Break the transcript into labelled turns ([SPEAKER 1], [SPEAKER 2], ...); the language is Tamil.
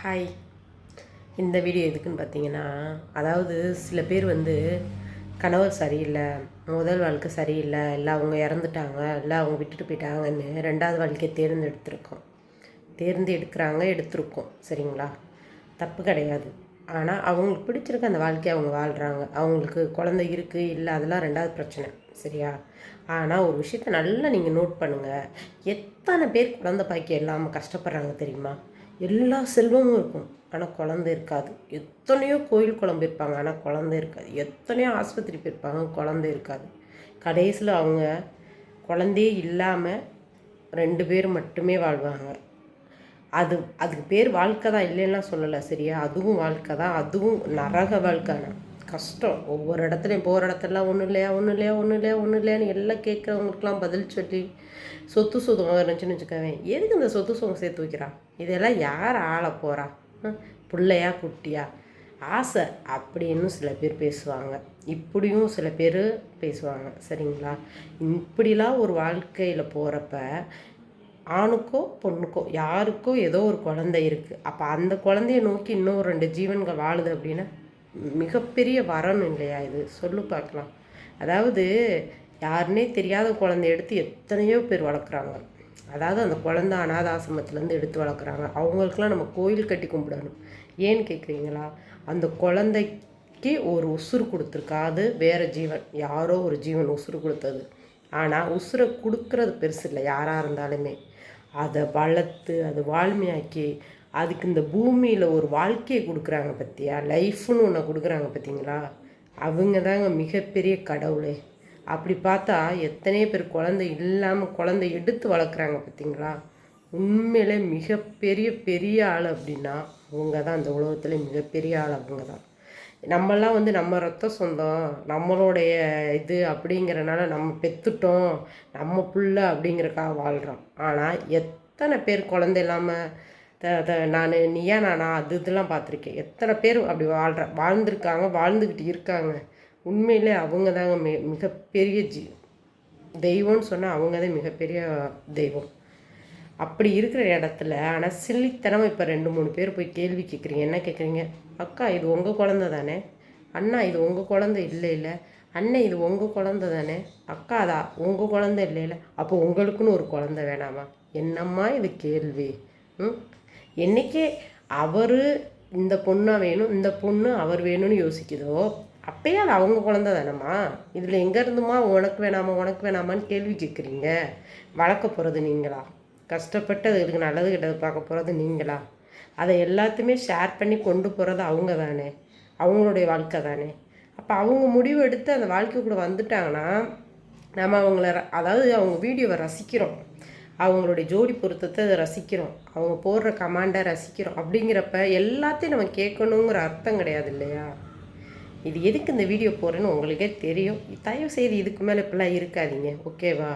[SPEAKER 1] ஹாய் இந்த வீடியோ எதுக்குன்னு பார்த்தீங்கன்னா அதாவது சில பேர் வந்து கணவர் சரியில்லை முதல் வாழ்க்கை சரியில்லை இல்லை அவங்க இறந்துட்டாங்க இல்லை அவங்க விட்டுட்டு போயிட்டாங்கன்னு ரெண்டாவது வாழ்க்கையை தேர்ந்தெடுத்திருக்கோம் தேர்ந்தெடுக்கிறாங்க எடுத்திருக்கோம். சரிங்களா? தப்பு கிடையாது. ஆனால் அவங்களுக்கு பிடிச்சிருக்க அந்த வாழ்க்கையை அவங்க வாழ்கிறாங்க அவங்களுக்கு குழந்தை இருக்குது இல்லை அதெல்லாம் ரெண்டாவது பிரச்சனை. சரியா? ஆனால் ஒரு விஷயத்த நல்லா நீங்கள் நோட் பண்ணுங்கள் எத்தனை பேர் குழந்தை பாக்கி இல்லாமல் கஷ்டப்படுறாங்க தெரியுமா? எல்லா செல்வமும் இருக்கும். ஆனால் குழந்தை இருக்காது. எத்தனையோ கோயில் குழம்பு இருப்பாங்க. ஆனால் குழந்தை இருக்காது. எத்தனையோ ஆஸ்பத்திரி போயிருப்பாங்க. குழந்தை இருக்காது. கடைசியில் அவங்க குழந்தையே இல்லாமல் ரெண்டு பேர் மட்டுமே வாழ்வாங்க. அது அதுக்கு பேர் வாழ்க்கை தான் இல்லைன்னா சொல்லலை. சரியா? அதுவும் வாழ்க்கை தான். அதுவும் நரக வாழ்க்கை தான். கஷ்டம். ஒவ்வொரு இடத்துலையும் போகிற இடத்துலலாம் ஒன்றும் இல்லையா ஒன்றும் இல்லையா ஒன்றும் இல்லையா ஒன்றும் இல்லையான்னு எல்லாம் கேட்குறவங்களுக்குலாம் பதில் சொல்லி சொத்து சுகம் இருந்துச்சுன்னு வச்சுக்கவேன் எதுக்கு இந்த சொத்து சுகம் சேர்த்து வைக்கிறான் இதெல்லாம் யார் ஆள போகிறா பிள்ளையா குட்டியா? ஆசை அப்படின்னு சில பேர் பேசுவாங்க. இப்படியும் சில பேர் பேசுவாங்க. சரிங்களா? இப்படிலாம் ஒரு வாழ்க்கையில் போகிறப்ப ஆணுக்கோ பொண்ணுக்கோ யாருக்கோ ஏதோ ஒரு குழந்தை இருக்குது அப்போ அந்த குழந்தைய நோக்கி இன்னும் ஒரு ரெண்டு ஜீவன்கள் வாழுது அப்படின்னா மிகப்பெரிய வரம் இல்லையா இது? சொல்லு பார்க்கலாம். அதாவது யாருன்னே தெரியாத குழந்தைய எடுத்து எத்தனையோ பேர் வளர்க்குறாங்க. அதாவது அந்த குழந்தை அனாத ஆசிரமத்துலேருந்து எடுத்து வளர்க்குறாங்க. அவங்களுக்குலாம் நம்ம கோயில் கட்டி கும்பிடணும். ஏன்னு கேட்குறீங்களா? அந்த குழந்தைக்கு ஒரு உசுறு கொடுத்துருக்கா அது வேறு ஜீவன். யாரோ ஒரு ஜீவன் உசுறு கொடுத்தது. ஆனால் உசுரை கொடுக்கறது பெருசு இல்லை யாராக இருந்தாலுமே. அதை வளர்த்து அதை வாழ்மையாக்கி அதுக்கு இந்த பூமியில் ஒரு வாழ்க்கையை கொடுக்குறாங்க பார்த்தியா லைஃப்னு ஒன்று கொடுக்குறாங்க பார்த்தீங்களா? அவங்க தாங்க மிகப்பெரிய கடவுளே. அப்படி பார்த்தா எத்தனை பேர் குழந்தை இல்லாமல் குழந்தை எடுத்து வளர்க்குறாங்க பார்த்தீங்களா? உண்மையிலே மிகப்பெரிய பெரிய ஆள் அப்படின்னா அவங்க தான் அந்த உலகத்தில் மிகப்பெரிய ஆள் அவங்க தான் நம்மெல்லாம் வந்து நம்ம ரத்த சொந்தம் நம்மளுடைய இது அப்படிங்கிறனால நம்ம பெற்றுட்டோம் நம்ம புள்ள அப்படிங்கிறக்காக வாழ்கிறோம் ஆனால் எத்தனை பேர் குழந்தை இல்லாமல் த நான் நீயா நானா அது இதெல்லாம் பார்த்துருக்கேன். எத்தனை பேர் அப்படி வாழ்கிற வாழ்ந்துருக்காங்க வாழ்ந்துக்கிட்டு இருக்காங்க. உண்மையிலே அவங்க தாங்க மி மிகப்பெரிய ஜி தெய்வம்னு சொன்னால் அவங்க தான் மிகப்பெரிய தெய்வம். அப்படி இருக்கிற இடத்துல ஆனால் சில்லித்தனமாக இப்போ ரெண்டு மூணு பேர் போய் கேள்வி கேட்குறீங்க. என்ன கேட்குறீங்க? அக்கா இது உங்கள் குழந்த தானே? அண்ணா இது உங்கள் குழந்த இல்லை இல்லை. அண்ணன் இது உங்கள் குழந்த தானே? அக்கா அதா உங்கள் குழந்த இல்லை இல்லை. அப்போ உங்களுக்குன்னு ஒரு குழந்த வேணாமா? என்னம்மா இது கேள்வி? ம்? என்றைக்கு அவர் இந்த பொண்ணாக வேணும் இந்த பொண்ணு அவர் வேணும்னு யோசிக்குதோ அப்பயே அது அவங்க குழந்த தானம்மா. இதில் எங்கே இருந்துமா உனக்கு வேணாமா உனக்கு வேணாமான்னு கேள்வி கேட்குறீங்க வளர்க்க போகிறது நீங்களா? கஷ்டப்பட்டு அதுக்கு நல்லது கெட்டது பார்க்க போகிறது நீங்களா? அதை எல்லாத்தையுமே ஷேர் பண்ணி கொண்டு போகிறது அவங்க தானே. அவங்களுடைய வாழ்க்கை தானே. அப்போ அவங்க முடிவு எடுத்து அந்த வாழ்க்கை கூட வந்துட்டாங்கன்னா நம்ம அவங்கள அதாவது அவங்க வீடியோவை ரசிக்கிறோம். அவங்களுடைய ஜோடி பொருத்தத்தை அதை ரசிக்கிறோம். அவங்க போடுற கமாண்டை ரசிக்கிறோம். அப்படிங்கிறப்ப எல்லாத்தையும் நம்ம கேட்கணுங்கிற அர்த்தம் கிடையாது இல்லையா? இது எதுக்கு இந்த வீடியோ போடுறேன்னு உங்களுக்கே தெரியும். தயவு செய்து இதுக்கு மேலே இப்படிலாம் இருக்காதீங்க. ஓகேவா?